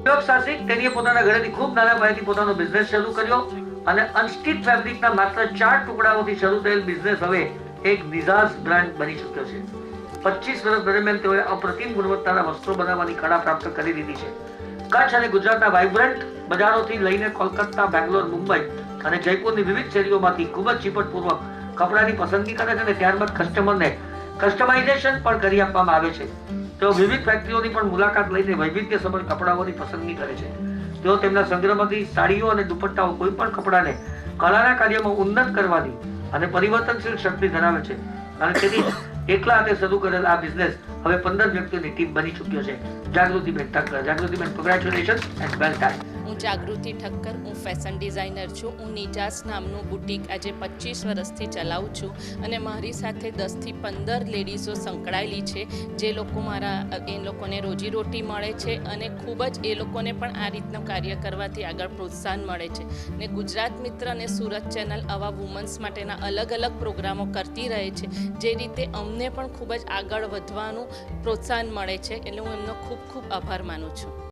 ઉદ્યોગ સાહસિક તેણીએ પોતાના ઘરેથી ખૂબ નાના પાયેથી પોતાનો બિઝનેસ શરૂ કર્યો અને અનસ્ટિચ ફેબ્રિકના માત્ર ચાર ટુકડાઓથી શરૂ થયેલ બિઝનેસ હવે એક નિઝાસ બ્રાન્ડ બની ચૂક્યો છે. પચીસ વર્ષ દરમિયાન તેઓએ અપ્રતિમ ગુણવત્તાના વસ્ત્રો બનાવવાની કળા પ્રાપ્ત કરી લીધી છે. કચ્છ અને ગુજરાતના વાઇબ્રન્ટ બજારોથી લઈને કોલકાતા, બેંગ્લોર, મુંબઈ અને જયપુરની વિવિધ શેરીઓમાંથી ખૂબ જ ચીપટપૂર્વક કપડાની પસંદગી કરે છે અને ત્યારબાદ કસ્ટમરને કસ્ટમાઇઝેશન પણ કરી આપવામાં આવે છે. તેઓ વિવિધ ફેક્ટરીઓની પણ મુલાકાત લઈને વૈવિધ્યસભર કપડાઓની પસંદગી કરે છે. તેઓ તેમના સંગ્રહમાંથી સાડીઓ અને દુપટ્ટાઓ કોઈ પણ કપડાને કલાના કાર્યમાં ઉન્નત કરવાની અને પરિવર્તનશીલ શક્તિ ધરાવે છે. અને તેથી એકલા હાથે શરૂ કરેલ આ બિઝનેસ હવે પંદર વ્યક્તિઓની ટીમ બની ચૂક્યો છે. જાગૃતિબેન ઠક્કર જાગૃતિબેન કોંગ્રેચ્યુલેશન એન્ડ વેલ હું જાગૃતિ ઠક્કર, હું ફેશન ડિઝાઇનર છું, હું નિજાસ નામનું બુટીક આજે પચીસ વર્ષથી ચલાવું છું અને મારી સાથે દસથી પંદર લેડીઝો સંકળાયેલી છે. જે લોકો મારા, એ લોકોને રોજીરોટી મળે છે અને ખૂબ જ એ લોકોને પણ આ રીતનું કાર્ય કરવાથી આગળ પ્રોત્સાહન મળે છે. ને ગુજરાત મિત્ર અને સુરત ચેનલ આવા વુમન્સ માટેના અલગ અલગ પ્રોગ્રામો કરતી રહે છે. જે રીતે અમને પણ ખૂબ જ આગળ વધવાનું પ્રોત્સાહન મળે છે. એટલે હું એમનો ખૂબ ખૂબ આભાર માનું છું.